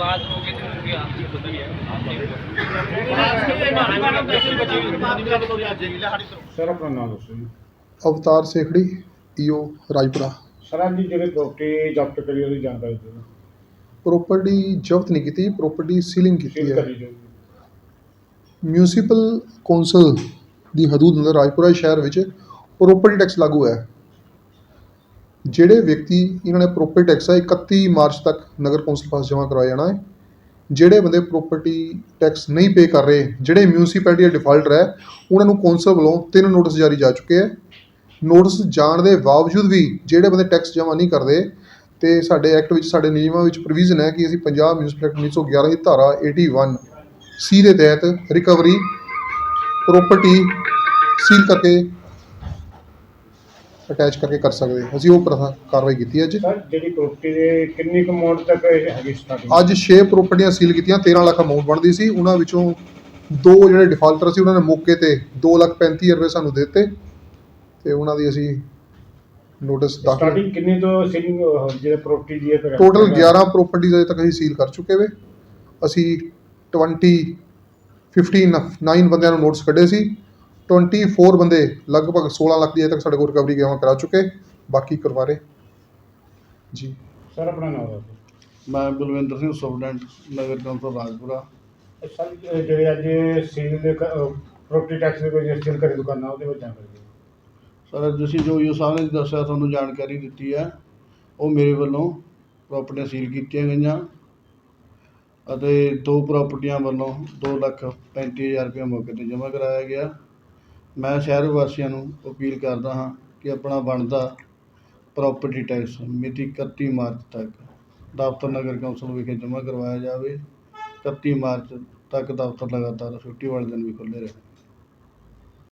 ਮਿੰਟਾ sir ਆਪਣਾ ਨਾਮ ਦੱਸੋ ਜੀ। ਅਵਤਾਰ ਸੇਖੜੀ ਈਓ ਰਾਜਪੁਰਾ। ਸਰ ਅੱਜ ਜਿਹੜੇ ਪ੍ਰੋਪਰਟੀ ਜ਼ਬਤ ਕਰੀ ਉਹਦੀ ਜਾਣਕਾਰੀ ਦਿਓ। ਪ੍ਰੋਪਰਟੀ ਜ਼ਬਤ ਨਹੀਂ ਕੀਤੀ ਪ੍ਰੋਪਰਟੀ ਸੀਲਿੰਗ ਕੀਤੀ ਸੀਲ ਹੈ। ਕਰੀ ਜੋ। ਮਿਊਨਿਸਪਲ ਕੌਂਸਲ ਦੀ ਹਦੂਦ ਅੰਦਰ ਰਾਜਪੁਰਾ ਸ਼ਹਿਰ ਵਿੱਚ ਪ੍ਰੋਪਰਟੀ ਟੈਕਸ ਲਾਗੂ ਹੈ। ਜਿਹੜੇ ਵਿਅਕਤੀ ਇਹਨਾਂ ਨੇ ਪ੍ਰੋਪਰਟੀ ਟੈਕਸ ਹੈ 31 ਮਾਰਚ ਤੱਕ ਨਗਰ ਕੌਂਸਲ ਪਾਸ ਜਮ੍ਹਾਂ ਕਰਵਾਇਆ ਜਾਣਾ ਹੈ। ਜਿਹੜੇ ਬੰਦੇ ਪ੍ਰੋਪਰਟੀ ਟੈਕਸ ਨਹੀਂ ਪੇ ਕਰ ਰਹੇ, ਜਿਹੜੇ ਮਿਊਨਿਸਪੈਲਿਟੀ ਦੇ ਡਿਫਾਲਟਰ ਹੈ ਉਹਨਾਂ ਨੂੰ ਕੌਂਸਲ ਵੱਲੋਂ ਤਿੰਨ ਨੋਟਿਸ ਜਾਰੀ ਜਾ ਚੁੱਕੇ ਹੈ ਨੋਟਿਸ ਜਾਣ ਦੇ ਬਾਵਜੂਦ ਵੀ ਜਿਹੜੇ ਬੰਦੇ ਟੈਕਸ ਜਮ੍ਹਾਂ ਨਹੀਂ ਕਰਦੇ ਤੇ ਸਾਡੇ ਐਕਟ ਵਿੱਚ, ਸਾਡੇ ਨਿਯਮਾਂ ਵਿੱਚ ਪ੍ਰੋਵੀਜ਼ਨ ਹੈ ਕਿ ਅਸੀਂ ਪੰਜਾਬ ਮਿਊਨਿਸਪਲ ਐਕਟ 1911 ਦੀ ਧਾਰਾ 81 ਸੀ ਦੇ ਤਹਿਤ ਰਿਕਵਰੀ ਪ੍ਰੋਪਰਟੀ ਸੀਲ ਕਰਕੇ ਅਟੈਚ ਕਰਕੇ ਕਰ ਸਕਦੇ। ਅਸੀਂ ਉਹ ਪ੍ਰਥਾ ਕਾਰਵਾਈ ਕੀਤੀ ਅੱਜ। ਸਰ ਜਿਹੜੀ ਪ੍ਰੋਪਰਟੀ ਦੇ ਕਿੰਨੀ ਕੁ ਅਮਾਉਂਟ ਤੱਕ ਇਹ ਹੈਗੀ ਸਟਾਰਟਿੰਗ ਅੱਜ 6 ਪ੍ਰਾਪਰਟੀਆਂ ਸੀਲ ਕੀਤੀਆਂ 13 ਲੱਖ ਅਮਾਉਂਟ ਬਣਦੀ ਸੀ। ਉਹਨਾਂ ਵਿੱਚੋਂ ਦੋ ਜਿਹੜੇ ਡਿਫਾਲਟਰ ਸੀ ਉਹਨਾਂ ਨੇ ਮੌਕੇ ਤੇ 2 ਲੱਖ 35 ਰੁਪਏ ਸਾਨੂੰ ਦੇ ਦਿੱਤੇ। ਤੇ ਉਹਨਾਂ ਦੀ ਅਸੀਂ ਨੋਟਿਸ ਦਾਖਲ ਸਟਾਰਟਿੰਗ ਕਿੰਨੀ ਤੋਂ ਸੀਲਿੰਗ ਜਿਹੜੇ ਪ੍ਰੋਪਰਟੀ ਦੀ ਹੈ ਟੋਟਲ 11 ਪ੍ਰਾਪਰਟੀਜ਼ ਅਜੇ ਤੱਕ ਅਸੀਂ ਸੀਲ ਕਰ ਚੁੱਕੇ ਵੇ। ਅਸੀਂ 20 15 9 ਬੰਦਿਆਂ ਨੂੰ ਨੋਟਿਸ ਕੱਢੇ ਸੀ। 24 ਬੰਦੇ ਲਗਭਗ 16 ਲੱਖ ਦੀ ਅਜੇ ਤੱਕ ਸਾਡੇ ਕੋਲ ਰਿਕਵਰੀ ਜਮ੍ਹਾਂ ਕਰਾ ਚੁੱਕੇ। ਬਾਕੀ ਕਰਵਾ ਰਹੇ ਜੀ। ਸਰ ਆਪਣਾ ਨਾਮ ਦੱਸੋ। ਮੈਂ Balwinder Singh superintendent Nagar council Rajpura. Sir ਜਿਹੜੇ ਅੱਜ ਸੀਲ ਦੇ ਪ੍ਰੋਪਰਟੀ ਟੈਕਸ ਦੇ ਕੋਈ ਸੀਲ ਕਰੀ ਦੁਕਾਨਾਂ ਉਹਦੇ ਵਿੱਚ ਦਿਓ ਸਰ ਤੁਸੀਂ ਜੋ ਯੂ ਸਾਹਿਬ ਨੇ ਦੱਸਿਆ ਤੁਹਾਨੂੰ ਜਾਣਕਾਰੀ ਦਿੱਤੀ ਹੈ ਉਹ ਮੇਰੇ ਵੱਲੋਂ ਪ੍ਰਾਪਰਟੀਆਂ ਸੀਲ ਕੀਤੀਆਂ ਗਈਆਂ ਅਤੇ ਦੋ ਪ੍ਰਾਪਰਟੀਆਂ ਵੱਲੋਂ ਦੋ ਲੱਖ ਪੈਂਤੀ ਹਜ਼ਾਰ ਰੁਪਏ ਮੌਕੇ 'ਤੇ ਜਮ੍ਹਾਂ ਕਰਾਇਆ ਗਿਆ। ਮੈਂ ਸ਼ਹਿਰ ਵਾਸੀਆਂ ਨੂੰ ਅਪੀਲ ਕਰਦਾ ਹਾਂ ਕਿ ਆਪਣਾ ਬਣਦਾ ਪ੍ਰਾਪਰਟੀ ਟੈਕਸ ਮਿਤੀ 31 ਮਾਰਚ ਤੱਕ ਦਫ਼ਤਰ ਨਗਰ ਕੌਂਸਲ ਵਿਖੇ ਜਮ੍ਹਾਂ ਕਰਵਾਇਆ ਜਾਵੇ। 31 ਮਾਰਚ ਤੱਕ ਦਫ਼ਤਰ ਲਗਾਤਾਰ ਛੁੱਟੀ ਵਾਲੇ ਦਿਨ ਵੀ ਖੁੱਲ੍ਹੇ ਰਹੇ।